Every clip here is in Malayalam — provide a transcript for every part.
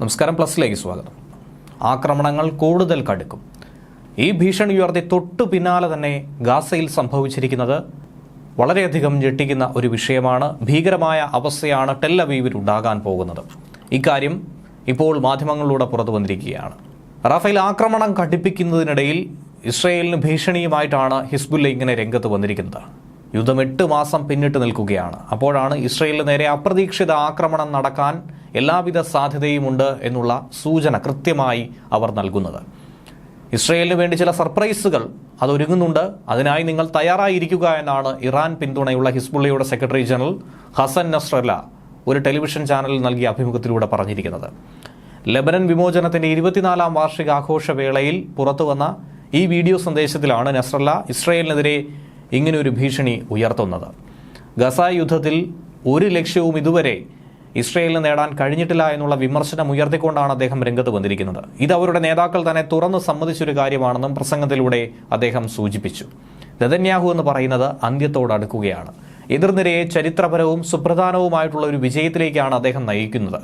നമസ്കാരം പ്ലസിലേക്ക് സ്വാഗതം. ആക്രമണങ്ങൾ കൂടുതൽ കടുക്കും. ഈ ഭീഷണി ഉയർത്തി തൊട്ടു പിന്നാലെ തന്നെ ഗാസയിൽ സംഭവിച്ചിരിക്കുന്നത് വളരെയധികം ഞെട്ടിക്കുന്ന ഒരു വിഷയമാണ്. ഭീകരമായ അവസ്ഥയാണ് ടെല്ലവീവിൽ ഉണ്ടാകാൻ പോകുന്നത്. ഇക്കാര്യം ഇപ്പോൾ മാധ്യമങ്ങളിലൂടെ പുറത്തു വന്നിരിക്കുകയാണ്. റഫേൽ ആക്രമണം കടുപ്പിക്കുന്നതിനിടയിൽ ഇസ്രയേലിന് ഭീഷണിയുമായിട്ടാണ് ഹിസ്ബുല്ല ഇങ്ങനെ രംഗത്ത് വന്നിരിക്കുന്നത്. യുദ്ധം എട്ട് മാസം പിന്നിട്ട് നിൽക്കുകയാണ്. അപ്പോഴാണ് ഇസ്രയേലിന് നേരെ അപ്രതീക്ഷിത ആക്രമണം നടക്കാൻ എല്ലാവിധ സാധ്യതയുമുണ്ട് എന്നുള്ള സൂചന കൃത്യമായി അവർ നൽകുന്നത്. ഇസ്രയേലിന് വേണ്ടി ചില സർപ്രൈസുകൾ അതൊരുങ്ങുന്നുണ്ട്. അതിനായി നിങ്ങൾ തയ്യാറായിരിക്കുക എന്നാണ് ഇറാൻ പിന്തുണയുള്ള ഹിസ്ബുള്ളയുടെ സെക്രട്ടറി ജനറൽ ഹസൻ നസ്രല്ല ഒരു ടെലിവിഷൻ ചാനലിൽ നൽകിയ അഭിമുഖത്തിലൂടെ പറഞ്ഞിരിക്കുന്നത്. ലെബനൻ വിമോചനത്തിന്റെ ഇരുപത്തിനാലാം വാർഷികാഘോഷ വേളയിൽ പുറത്തുവന്ന ഈ വീഡിയോ സന്ദേശത്തിലാണ് നസ്രല്ല ഇസ്രയേലിനെതിരെ ഇങ്ങനെയൊരു ഭീഷണി ഉയർത്തുന്നത്. ഗസ യുദ്ധത്തിൽ ഒരു ലക്ഷ്യവും ഇതുവരെ ഇസ്രയേലിന് നേടാൻ കഴിഞ്ഞിട്ടില്ല എന്നുള്ള വിമർശനം ഉയർത്തിക്കൊണ്ടാണ് അദ്ദേഹം രംഗത്ത് വന്നിരിക്കുന്നത്. ഇത് അവരുടെ നേതാക്കൾ തന്നെ തുറന്ന് സമ്മതിച്ചൊരു കാര്യമാണെന്നും പ്രസംഗത്തിലൂടെ അദ്ദേഹം സൂചിപ്പിച്ചു. ദദന്യാഹു എന്ന് പറയുന്നത് അന്ത്യത്തോടടുക്കുകയാണ് എതിർനിരയെ ചരിത്രപരവും സുപ്രധാനവുമായിട്ടുള്ള ഒരു വിജയത്തിലേക്കാണ് അദ്ദേഹം നയിക്കുന്നത്.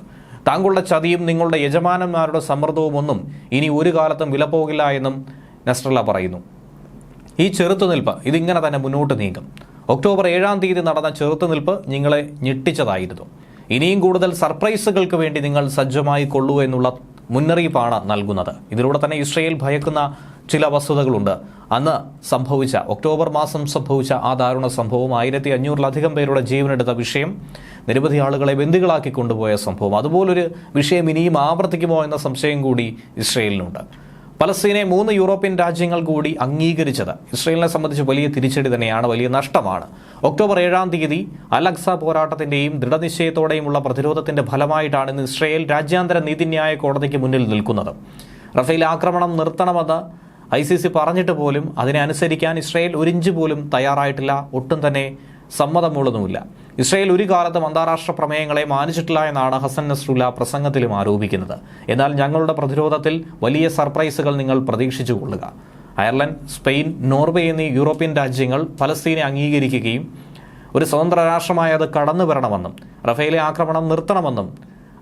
താങ്കളുടെ ചതിയും നിങ്ങളുടെ യജമാനന്മാരുടെ സമ്മർദ്ദവും ഒന്നും ഇനി ഒരു കാലത്തും വിലപ്പോകില്ല എന്നും നസ്രല്ല പറയുന്നു. ഈ ചെറുത്തുനിൽപ്പ് ഇതിങ്ങനെ തന്നെ മുന്നോട്ട് നീങ്ങും. ഒക്ടോബർ ഏഴാം തീയതി നടന്ന ചെറുത്തുനിൽപ്പ് നിങ്ങളെ ഞെട്ടിച്ചതായിരുന്നു. ഇനിയും കൂടുതൽ സർപ്രൈസുകൾക്ക് വേണ്ടി നിങ്ങൾ സജ്ജമായി കൊള്ളൂ എന്നുള്ള മുന്നറിയിപ്പാണ് നൽകുന്നത്. ഇതിലൂടെ തന്നെ ഇസ്രയേൽ ഭയക്കുന്ന ചില വസ്തുതകളുണ്ട്. അന്ന് സംഭവിച്ച ഒക്ടോബർ മാസം സംഭവിച്ച ആ ദാരുണ സംഭവം ആയിരത്തി അഞ്ഞൂറിലധികം പേരുടെ ജീവനെടുത്ത വിഷയം നിരവധി ആളുകളെ ബന്ദികളാക്കി കൊണ്ടുപോയ സംഭവം. അതുപോലൊരു വിഷയം ഇനിയും ആവർത്തിക്കുമോ എന്ന സംശയം കൂടി ഇസ്രയേലിനുണ്ട്. പലസ്തീനെ മൂന്ന് യൂറോപ്യൻ രാജ്യങ്ങൾ കൂടി അംഗീകരിച്ചത്. ഇസ്രയേലിനെ സംബന്ധിച്ച് വലിയ തിരിച്ചടി തന്നെയാണ് വലിയ നഷ്ടമാണ്. ഒക്ടോബർ ഏഴാം തീയതി അലക്സ പോരാട്ടത്തിന്റെയും ദൃഢനിശ്ചയത്തോടെയുമുള്ള പ്രതിരോധത്തിന്റെ ഫലമായിട്ടാണ് ഇന്ന് ഇസ്രയേൽ രാജ്യാന്തര നീതിന്യായ കോടതിക്ക് മുന്നിൽ നിൽക്കുന്നത്. റഫേൽ ആക്രമണം നിർത്തണമെന്ന് ഐ സി സി പറഞ്ഞിട്ട് പോലും അതിനെ അനുസരിക്കാൻ ഇസ്രയേൽ ഒരിഞ്ച് പോലും തയ്യാറായിട്ടില്ല. ഒട്ടും തന്നെ സമ്മതമുള്ളതുമില്ല. ഇസ്രയേൽ ഒരു കാലത്തും അന്താരാഷ്ട്ര പ്രമേയങ്ങളെ മാനിച്ചിട്ടില്ല എന്നാണ് ഹസൻ നസ്രുല്ല പ്രസംഗത്തിലും ആരോപിക്കുന്നത്. എന്നാൽ ഞങ്ങളുടെ പ്രതിരോധത്തിൽ വലിയ സർപ്രൈസുകൾ നിങ്ങൾ പ്രതീക്ഷിച്ചു കൊള്ളുക. അയർലൻഡ് സ്പെയിൻ നോർവേ എന്നീ യൂറോപ്യൻ രാജ്യങ്ങൾ ഫലസ്തീനെ അംഗീകരിക്കുകയും ഒരു സ്വതന്ത്ര രാഷ്ട്രമായി അത് കടന്നു വരണമെന്നും റഫേലെ ആക്രമണം നിർത്തണമെന്നും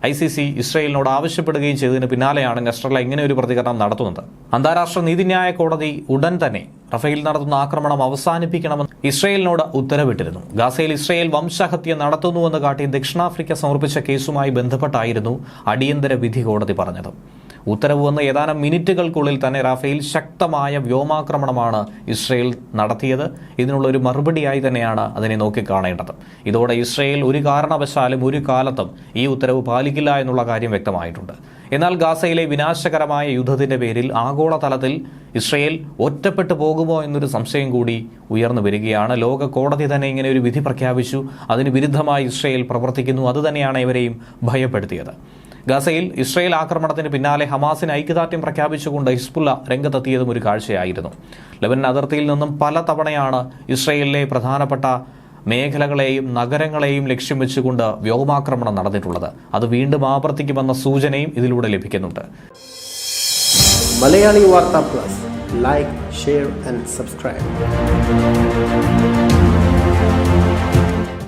ഐ സി സി ഇസ്രയേലിനോട് ആവശ്യപ്പെടുകയും ചെയ്തതിന് പിന്നാലെയാണ് നസ്രല്ല ഇങ്ങനെ ഒരു പ്രതികരണം നടത്തുന്നത്. അന്താരാഷ്ട്ര നീതിന്യായ കോടതി ഉടൻ തന്നെ റഫേൽ നടത്തുന്ന ആക്രമണം അവസാനിപ്പിക്കണമെന്ന് ഇസ്രയേലിനോട് ഉത്തരവിട്ടിരുന്നു. ഗാസയിൽ ഇസ്രയേൽ വംശഹത്യ നടത്തുന്നുവെന്ന് കാട്ടി ദക്ഷിണാഫ്രിക്ക സമർപ്പിച്ച കേസുമായി ബന്ധപ്പെട്ടായിരുന്നു അടിയന്തര വിധി കോടതി പറഞ്ഞത്. ഉത്തരവ് വന്ന് ഏതാനും മിനിറ്റുകൾക്കുള്ളിൽ തന്നെ റാഫേൽ ശക്തമായ വ്യോമാക്രമണമാണ് ഇസ്രയേൽ നടത്തിയത്. ഇതിനുള്ള ഒരു മറുപടിയായി തന്നെയാണ് അതിനെ നോക്കിക്കാണേണ്ടത് ഇതോടെ ഇസ്രയേൽ ഒരു കാരണവശാലും ഒരു കാലത്തും ഈ ഉത്തരവ് പാലിക്കില്ല എന്നുള്ള കാര്യം വ്യക്തമായിട്ടുണ്ട്. എന്നാൽ ഗാസയിലെ വിനാശകരമായ യുദ്ധത്തിന്റെ പേരിൽ ആഗോളതലത്തിൽ ഇസ്രയേൽ ഒറ്റപ്പെട്ടു പോകുമോ എന്നൊരു സംശയം കൂടി ഉയർന്നു വരികയാണ്. ലോക കോടതി തന്നെ ഇങ്ങനെ ഒരു വിധി പ്രഖ്യാപിച്ചു. അതിന് വിരുദ്ധമായി ഇസ്രയേൽ പ്രവർത്തിക്കുന്നു. അതുതന്നെയാണ് ഇവരെയും ഭയപ്പെടുത്തിയത്. ഗസയിൽ ഇസ്രയേൽ ആക്രമണത്തിന് പിന്നാലെ ഹമാസിന് ഐക്യദാർഢ്യം പ്രഖ്യാപിച്ചുകൊണ്ട് ഹിസ്ബുല്ല രംഗത്തെത്തിയതും ഒരു കാഴ്ചയായിരുന്നു. ലെബനൻ അതിർത്തിയിൽ നിന്നും പല തവണയാണ് ഇസ്രയേലിലെ പ്രധാനപ്പെട്ട മേഖലകളെയും നഗരങ്ങളെയും ലക്ഷ്യം വെച്ചുകൊണ്ട് വ്യോമാക്രമണം നടന്നിട്ടുള്ളത്. അത് വീണ്ടും ആവർത്തിക്കുമെന്ന സൂചനയും ഇതിലൂടെ ലഭിക്കുന്നുണ്ട്. Malayali Vartha plus. Like share and subscribe